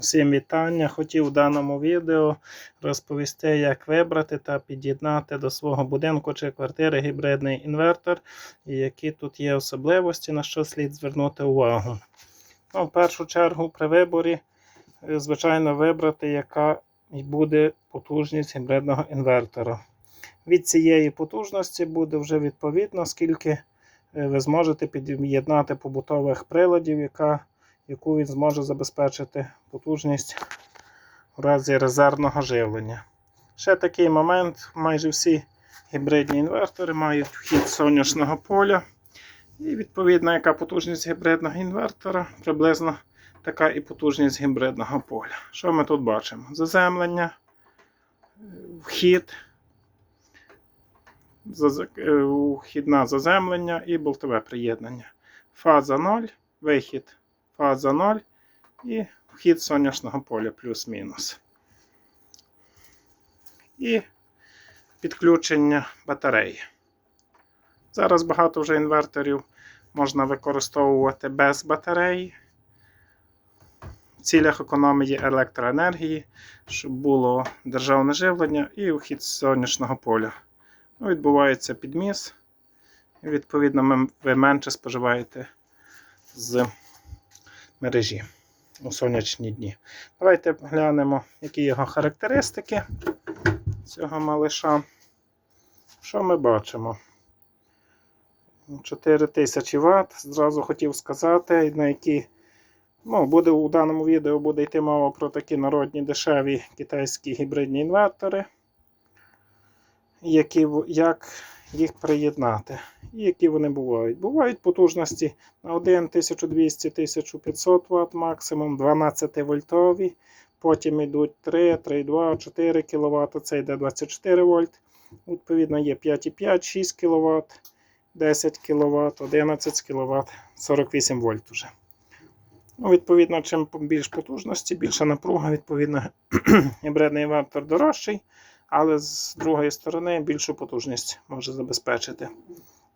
Усім вітання. Хотів в даному відео розповісти, як вибрати та під'єднати до свого будинку чи квартири гібридний інвертор, і які тут є особливості, на що слід звернути увагу. Ну, в першу чергу, при виборі, е, звичайно, вибрати, яка буде потужність гібридного інвертора. Від цієї потужності буде вже відповідно, скільки е, ви зможете під'єднати побутових приладів, яка яку він зможе забезпечити потужність в разі резервного живлення. Ще такий момент: майже всі гібридні інвертори мають вхід сонячного поля. І відповідно, яка потужність гібридного інвертора, приблизно така і потужність гібридного поля. Що ми тут бачимо? Заземлення, вхід, вхід на заземлення і болтове приєднання. Фаза 0, вихід фаза 0 і вхід сонячного поля плюс-мінус. І підключення батареї. Зараз багато вже інверторів можна використовувати без батареї. В цілях економії електроенергії, щоб було державне живлення і вхід сонячного поля. Ну, Відбувається підміс. Відповідно, ви менше споживаєте з мережі у сонячні дні. Давайте глянемо, які його характеристики цього малиша. Що ми бачимо? 4000 Вт. Зразу хотів сказати, на які ну, буде у даному відео буде йти мова про такі народні дешеві китайські гібридні інвертори, які, як їх приєднати. І які вони бувають? Бувають потужності на 1 1200-1500 Вт максимум, 12 вольтові. Потім йдуть 3, 3,2, 4 кВт, це йде 24 вольт. Відповідно, є 5,5, 6 кВт, 10 кВт, 11 кВт, 48 вольт уже. Ну, Відповідно, чим більш потужності, більша напруга, відповідно, гібридний інвертор дорожчий але з другої сторони більшу потужність може забезпечити.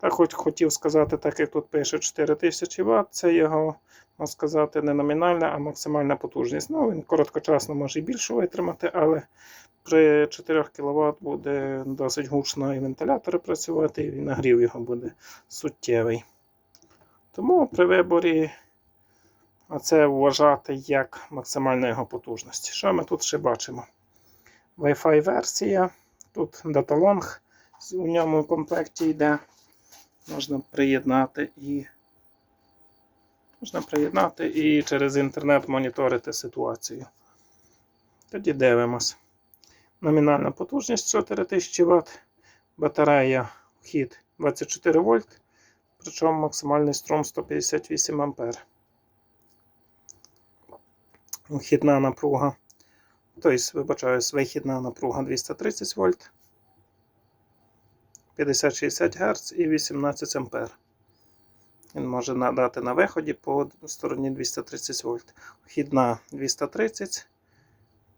Так, хоч хотів сказати, так як тут пише 4000 Вт, це його, можна сказати, не номінальна, а максимальна потужність. Ну, Він короткочасно може і більше витримати, але при 4 кВт буде досить гучно і вентилятори працювати, і нагрів його буде суттєвий. Тому при виборі це вважати як максимальна його потужність. Що ми тут ще бачимо? Wi-Fi версія. Тут даталонг у ньому в комплекті йде. Можна приєднати і можна приєднати і через інтернет моніторити ситуацію. Тоді дивимось. Номінальна потужність 4000 Вт, батарея вхід 24 вольт, причому максимальний струм 158 А. Вхідна напруга Тобто, вибачаюсь, вихідна напруга 230 вольт, 50-60 Гц і 18 А. Він може надати на виході по стороні 230 вольт. Вхідна 230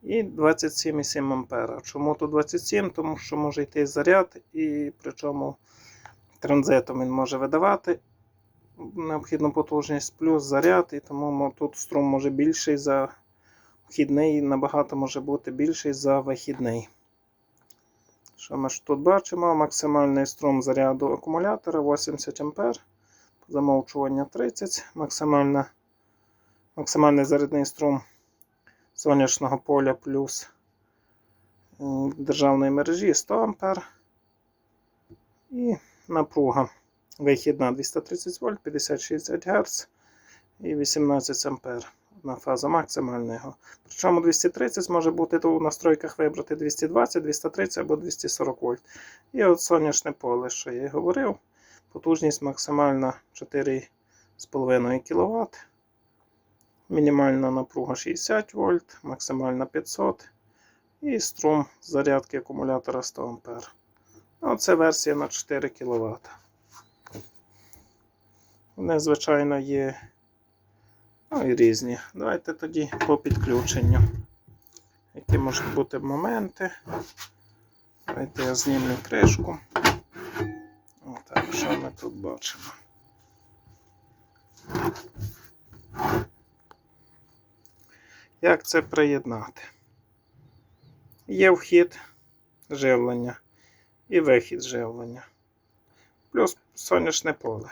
і 27,7 А. Чому тут 27? Тому що може йти заряд, і причому транзитом він може видавати необхідну потужність плюс заряд, і тому тут струм може більший за вхідний набагато може бути більший за вихідний. Що ми ж тут бачимо? Максимальний струм заряду акумулятора 80 А, замовчування 30 максимальна, максимальний зарядний струм сонячного поля плюс державної мережі 100 А. І напруга вихідна 230 вольт, 50-60 Гц і 18 А одна фаза максимального. Причому 230 може бути то у настройках вибрати 220, 230 або 240 вольт. І от сонячне поле, що я і говорив. Потужність максимальна 4,5 кВт. Мінімальна напруга 60 вольт, максимальна 500 і струм зарядки акумулятора 100 А. Ну, це версія на 4 кВт. Вони, звичайно, є Ну і різні. Давайте тоді по підключенню. Які можуть бути моменти. Давайте я знімлю кришку. Отак, що ми тут бачимо. Як це приєднати? Є вхід живлення і вихід живлення. Плюс сонячне поле.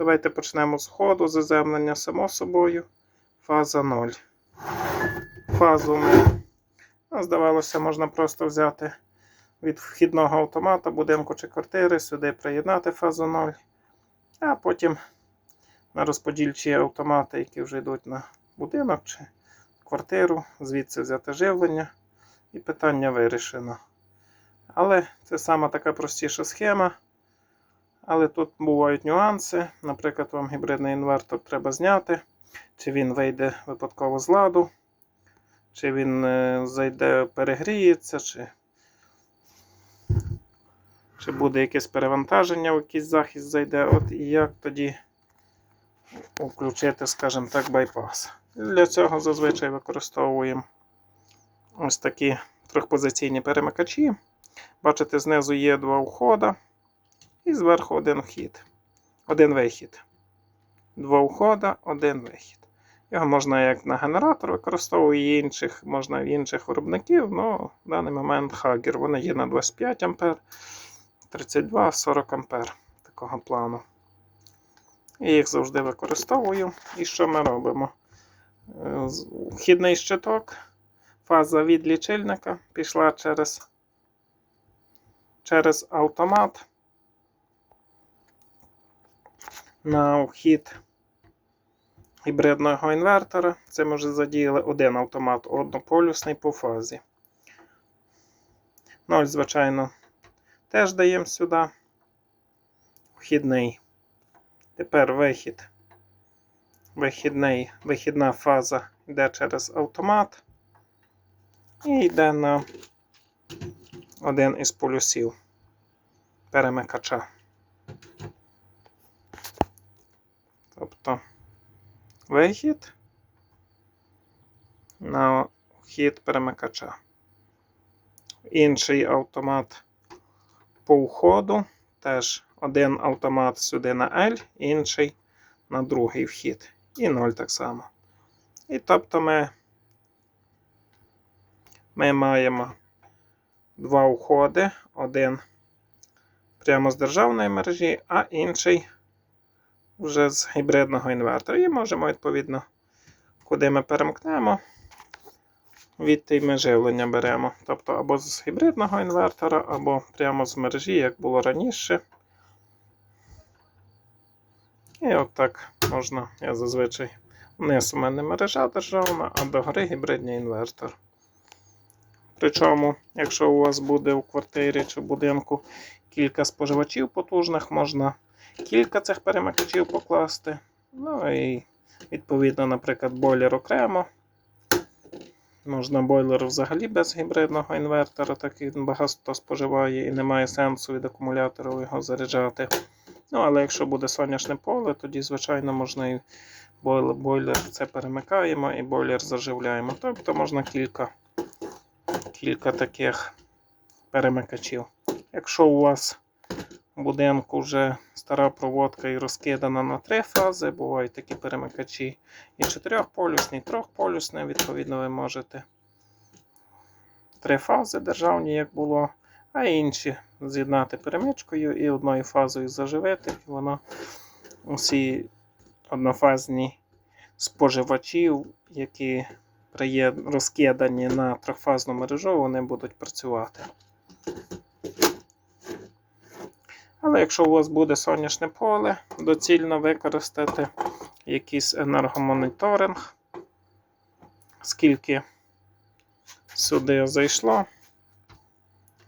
Давайте почнемо з входу, заземлення само собою. Фаза 0. Фазу ми, ну, здавалося, можна просто взяти від вхідного автомата будинку чи квартири, сюди приєднати фазу 0, а потім на розподільчі автомати, які вже йдуть на будинок чи квартиру, звідси взяти живлення і питання вирішено. Але це сама така простіша схема. Але тут бувають нюанси. Наприклад, вам гібридний інвертор треба зняти, чи він вийде випадково з ладу, чи він е, зайде, перегріється, чи, чи буде якесь перевантаження, якийсь захист зайде. От і як тоді включити, скажімо так, байпас. Для цього зазвичай використовуємо ось такі трьохпозиційні перемикачі. Бачите, знизу є два входа. І зверху один вхід. Один вихід. Два входа, один вихід. Його можна як на генератор використовувати, інших, можна в інших виробників, але в даний момент Hager. Вони є на 25 А, 32, 40 А такого плану. І їх завжди використовую. І що ми робимо? Е, Вхідний щиток, фаза від лічильника пішла через, через автомат. На вхід гібридного інвертора. Це ми вже задіяли один автомат однополюсний по фазі. 0, звичайно, теж даємо сюди. Вхідний. Тепер вихід. Вихідний, вихідна фаза йде через автомат і йде на один із полюсів перемикача. Тобто вихід на вхід перемикача. Інший автомат по входу. Теж один автомат сюди на L, інший на другий вхід. І 0 так само. І тобто ми, ми маємо два входи. Один прямо з державної мережі, а інший вже з гібридного інвертора. І можемо, відповідно, куди ми перемкнемо, відти ми живлення беремо. Тобто або з гібридного інвертора, або прямо з мережі, як було раніше. І от так можна, я зазвичай вниз у мене мережа державна, а догори гібридний інвертор. Причому, якщо у вас буде у квартирі чи будинку кілька споживачів потужних, можна кілька цих перемикачів покласти. Ну і відповідно, наприклад, бойлер окремо. Можна бойлер взагалі без гібридного інвертора, так він багато споживає і немає сенсу від акумулятора його заряджати. Ну, але якщо буде сонячне поле, тоді, звичайно, можна і бойлер, це перемикаємо і бойлер заживляємо. Тобто можна кілька, кілька таких перемикачів. Якщо у вас будинку вже стара проводка і розкидана на три фази, бувають такі перемикачі. І чотирьохполюсні, і трьохполюсні, відповідно, ви можете три фази державні, як було, а інші з'єднати перемичкою і одною фазою заживити, і воно усі однофазні споживачів, які розкидані на трьохфазну мережу, вони будуть працювати. Але якщо у вас буде сонячне поле, доцільно використати якийсь енергомоніторинг, скільки сюди зайшло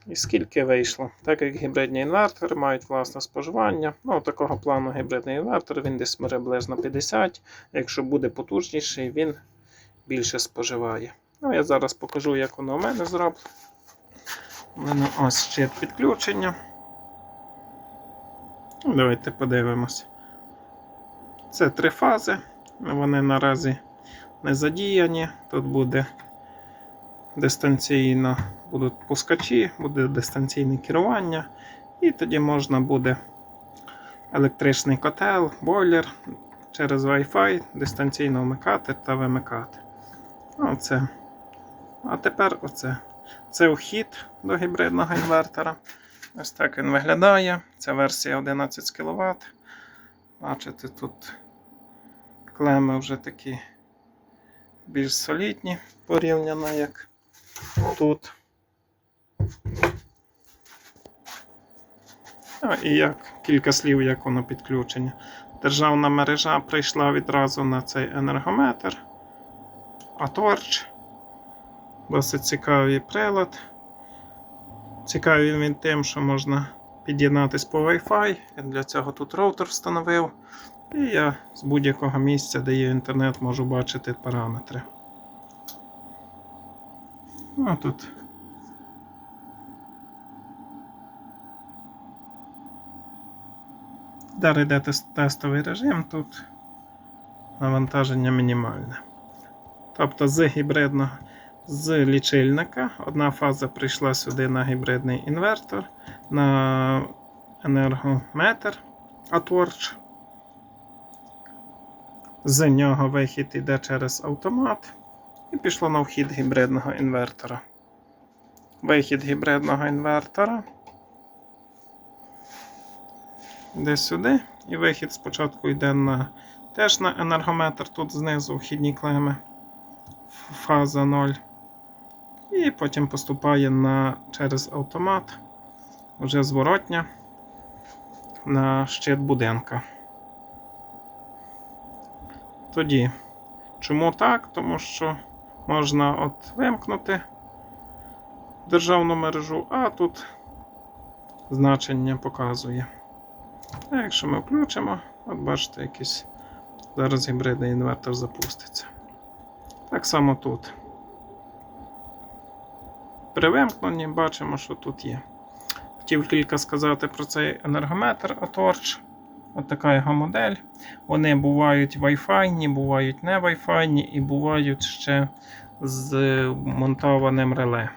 і скільки вийшло. Так як гібридні інвертори мають власне споживання. Ну, такого плану гібридний інвертор, він десь приблизно 50. Якщо буде потужніший, він більше споживає. Ну, я зараз покажу, як воно у мене зроблено. У мене ось щит підключення. Ну, Давайте подивимось. Це три фази. Вони наразі не задіяні. Тут буде дистанційно будуть пускачі, буде дистанційне керування. І тоді можна буде електричний котел, бойлер через Wi-Fi дистанційно вмикати та вимикати. Оце. А тепер оце. Це вхід до гібридного інвертора. Ось так він виглядає. Це версія 11 кВт. Бачите, тут клеми вже такі більш солідні порівняно як тут. Ну, і як кілька слів, як воно підключення. Державна мережа прийшла відразу на цей енергометр. А торч. Досить цікавий прилад. Цікавий він тим, що можна під'єднатись по Wi-Fi. Я для цього тут роутер встановив. І я з будь-якого місця, де є інтернет, можу бачити параметри. Ну, тут. Далі йде тестовий режим, тут навантаження мінімальне. Тобто з гібридного з лічильника одна фаза прийшла сюди на гібридний інвертор, на енергометр Attorch. З нього вихід йде через автомат і пішло на вхід гібридного інвертора. Вихід гібридного інвертора. Йде сюди, і вихід спочатку йде на, теж на енергометр, тут знизу вхідні клеми, фаза 0. І потім поступає на, через автомат, вже зворотня на щит будинка. Тоді, чому так? Тому що можна от вимкнути державну мережу, а тут значення показує. А якщо ми включимо, от бачите, якийсь зараз гібридний інвертор запуститься. Так само тут. При бачимо, що тут є. Хотів кілька сказати про цей енергометр Atorch. От така його модель. Вони бувають Wi-Fi, бувають не Wi-Fi, і бувають ще з монтованим реле.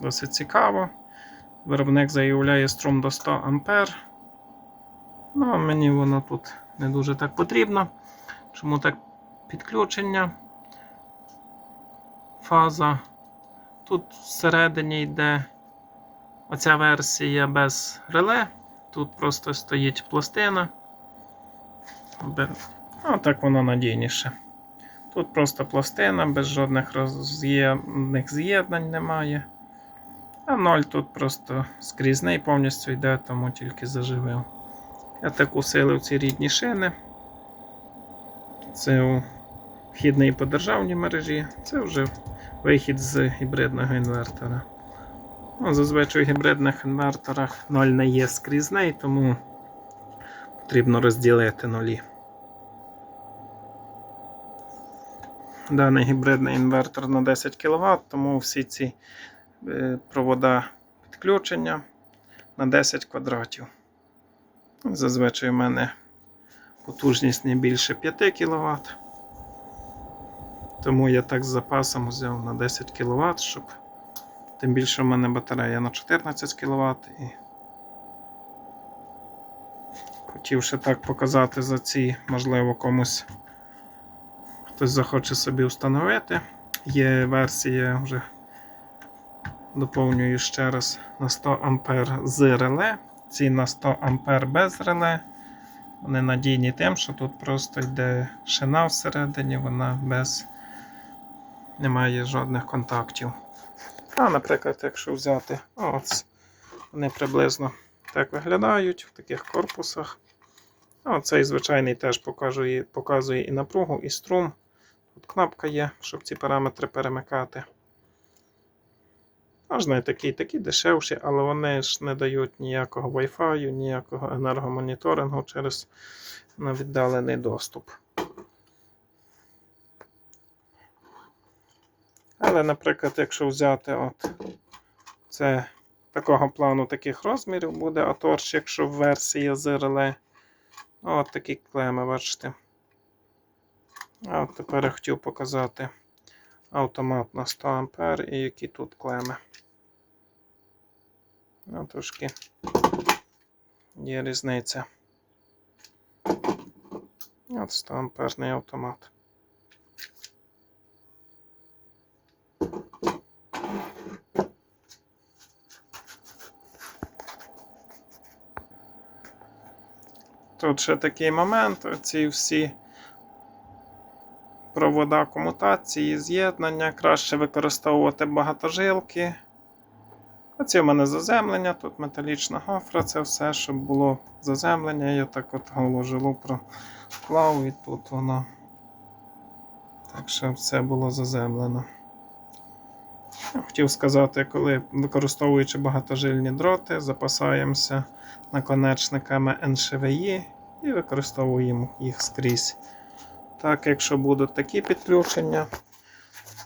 Досить цікаво. Виробник заявляє струм до 100 А. Ну, а мені воно тут не дуже так потрібно. Чому так підключення? Фаза. Тут всередині йде оця версія без реле. Тут просто стоїть пластина. Бе- Ну, так воно надійніше. Тут просто пластина, без жодних роз'ємних з'єднань немає. А 0 тут просто скрізний повністю йде, тому тільки заживив. Я так усилив ці рідні шини. Це вхідний по державній мережі, це вже вихід з гібридного інвертора. Ну, зазвичай у гібридних інверторах 0 не є скрізний, тому потрібно розділити нулі. Даний гібридний інвертор на 10 кВт, тому всі ці е, провода підключення на 10 квадратів. Зазвичай у мене потужність не більше 5 кВт. Тому я так з запасом взяв на 10 кВт, щоб тим більше в мене батарея на 14 кВт. І хотів ще так показати за ці, можливо, комусь хтось захоче собі встановити. Є версія вже доповнюю ще раз на 100 А з реле. Ці на 100 А без реле. Вони надійні тим, що тут просто йде шина всередині, вона без немає жодних контактів. А, наприклад, якщо взяти, от, вони приблизно так виглядають в таких корпусах. Цей звичайний теж показує, показує і напругу, і струм. Тут кнопка є, щоб ці параметри перемикати. Можна і такі, такі дешевші, але вони ж не дають ніякого Wi-Fi, ніякого енергомоніторингу через віддалений доступ. Але, наприклад, якщо взяти от це такого плану таких розмірів буде Atorch, якщо версія з реле. От такі клеми, бачите. А от тепер я хотів показати автомат на 100 А і які тут клеми. Ну, трошки є різниця. От 100 амперний автомат. Тут ще такий момент, ці всі провода комутації, з'єднання, краще використовувати багатожилки. Оці в мене заземлення, тут металічна гофра, це все, щоб було заземлення. Я так от голожилу проклав і тут воно. Так що все було заземлено. Хотів сказати, коли використовуючи багатожильні дроти, запасаємося наконечниками НШВІ і використовуємо їх скрізь. Так, якщо будуть такі підключення,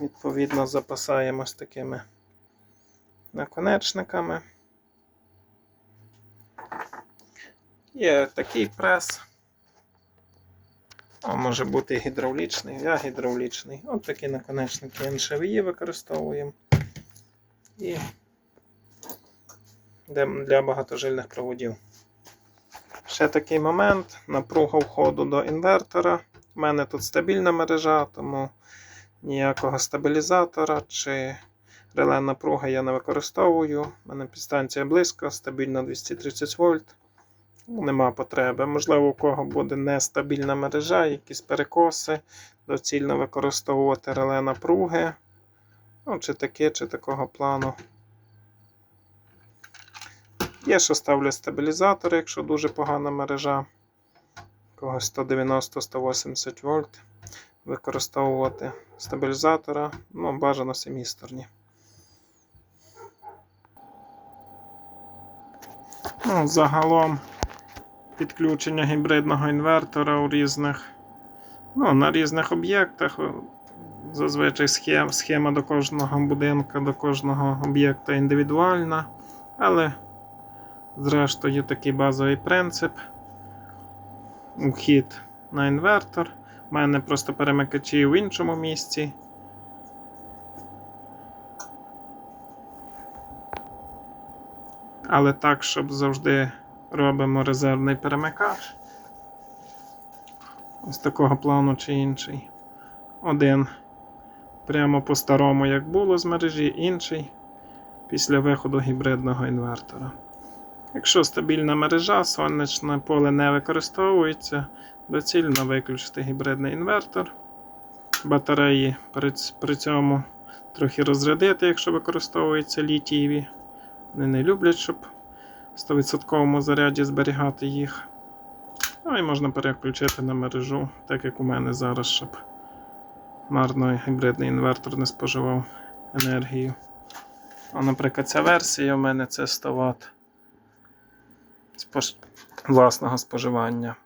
відповідно запасаємось такими наконечниками. Є такий прес. А може бути гідравлічний, я гідравлічний. От такі наконечники НШВІ використовуємо. І для багатожильних проводів. Ще такий момент: напруга входу до інвертора. У мене тут стабільна мережа, тому ніякого стабілізатора чи реле напруги я не використовую. У мене підстанція близько, стабільно 230 вольт. Нема потреби. Можливо, у кого буде нестабільна мережа, якісь перекоси, доцільно використовувати реле напруги. Ну, чи таке, чи такого плану. Є, що ставлять стабілізатори, якщо дуже погана мережа. Когось 190-180 вольт. Використовувати стабілізатора, ну, бажано семісторні. Ну, загалом підключення гібридного інвертора у різних, ну, на різних об'єктах. Зазвичай схема, схема до кожного будинку, до кожного об'єкта індивідуальна, але, зрештою, такий базовий принцип. Ухід на інвертор. У мене просто перемикачі в іншому місці. Але так, щоб завжди робимо резервний перемикач. Ось такого плану чи інший. Один прямо по-старому, як було з мережі, інший після виходу гібридного інвертора. Якщо стабільна мережа, сонячне поле не використовується, доцільно виключити гібридний інвертор. Батареї при, цьому трохи розрядити, якщо використовуються літієві. Вони не люблять, щоб в 100% заряді зберігати їх. Ну і можна переключити на мережу, так як у мене зараз, щоб марно гібридний інвертор не споживав енергію. А, наприклад, ця версія у мене це 100 Вт спож... власного споживання.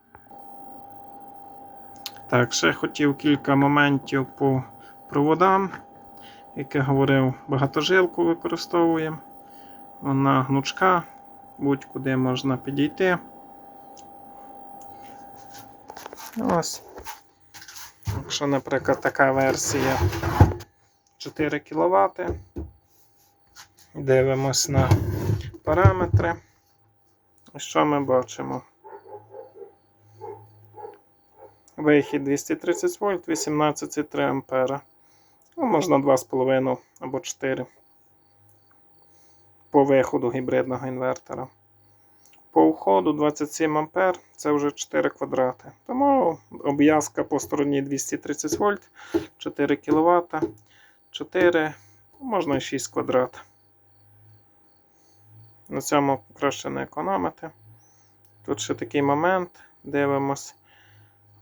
Так, ще хотів кілька моментів по проводам, як я говорив, багатожилку використовуємо. Вона гнучка, будь-куди можна підійти. Ось. Якщо, наприклад, така версія 4 кВт, дивимось на параметри. Що ми бачимо? Вихід 230 вольт, 18,3 ампера. Ну, можна 2,5 або 4 по виходу гібридного інвертора. По входу 27 ампер, це вже 4 квадрати. Тому обв'язка по стороні 230 вольт, 4 кВт, 4, можна і 6 квадрат. На цьому краще не економити. Тут ще такий момент. Дивимось.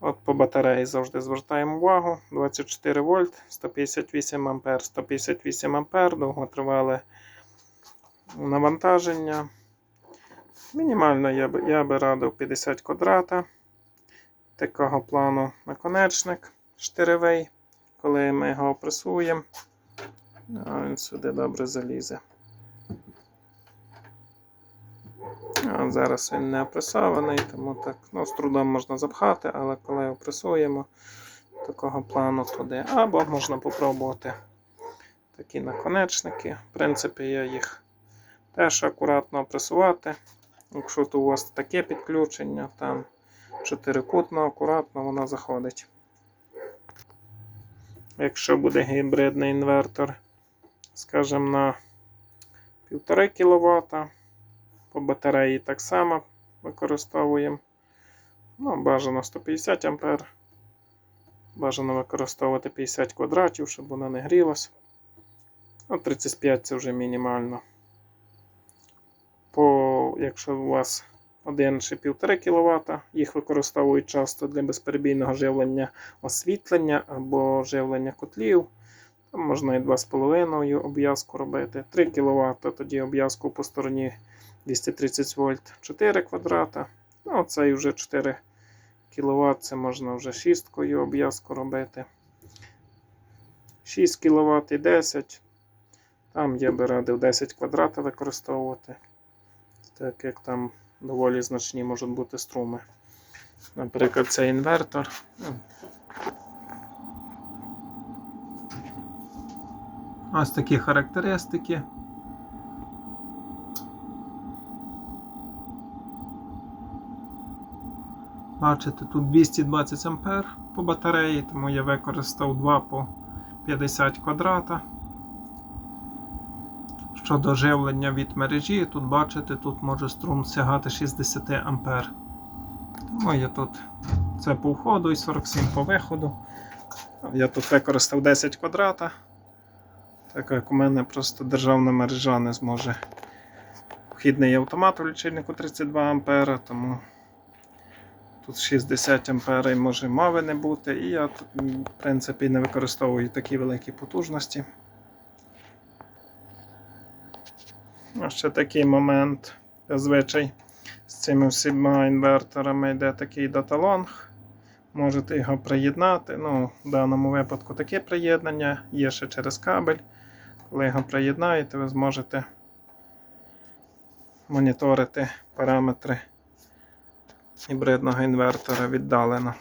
От по батареї завжди звертаємо увагу. 24 вольт, 158 ампер, 158 ампер, довготривале навантаження. Мінімально я би, я би радив 50 квадрата. Такого плану наконечник штиревий. Коли ми його опресуємо, він сюди добре залізе. А Зараз він не опресований, тому так ну, з трудом можна запхати, але коли опресуємо такого плану туди. Або можна попробувати такі наконечники. В принципі, я їх теж акуратно опресувати. Якщо то у вас таке підключення, там чотирикутно, акуратно воно заходить. Якщо буде гібридний інвертор, скажімо, на 1,5 кВт. По батареї так само використовуємо Ну, бажано 150 ампер. Бажано використовувати 50 квадратів, щоб вона не грілась. Ну, 35 це вже мінімально. По, якщо у вас 1 чи 1,5 кВт, їх використовують часто для безперебійного живлення освітлення або живлення котлів. Там можна і 2,5 обв'язку робити. 3 кВт, тоді обв'язку по стороні 230 вольт 4 квадрата. Ну, цей вже 4 кВт, це можна вже шісткою обв'язку робити. 6 кВт і 10. Там я би радив 10 квадрата використовувати. Так як там доволі значні можуть бути струми. Наприклад, це інвертор. Ось такі характеристики. Бачите, тут 220 ампер по батареї, тому я використав 2 по 50 квадрата. Щодо живлення від мережі, тут бачите, тут може струм сягати 60 ампер. Тому я тут це по входу і 47 по виходу. Я тут використав 10 квадрата. Так як у мене просто державна мережа не зможе. Вхідний автомат у лічильнику 32 ампера, тому тут 60 ампера і може мови не бути. І я в принципі, не використовую такі великі потужності. А ще такий момент. Зазвичай з цими всіма інверторами йде такий даталонг. Можете його приєднати. Ну, в даному випадку таке приєднання є ще через кабель. Коли його приєднаєте, ви зможете моніторити параметри гібридного інвертора віддалено.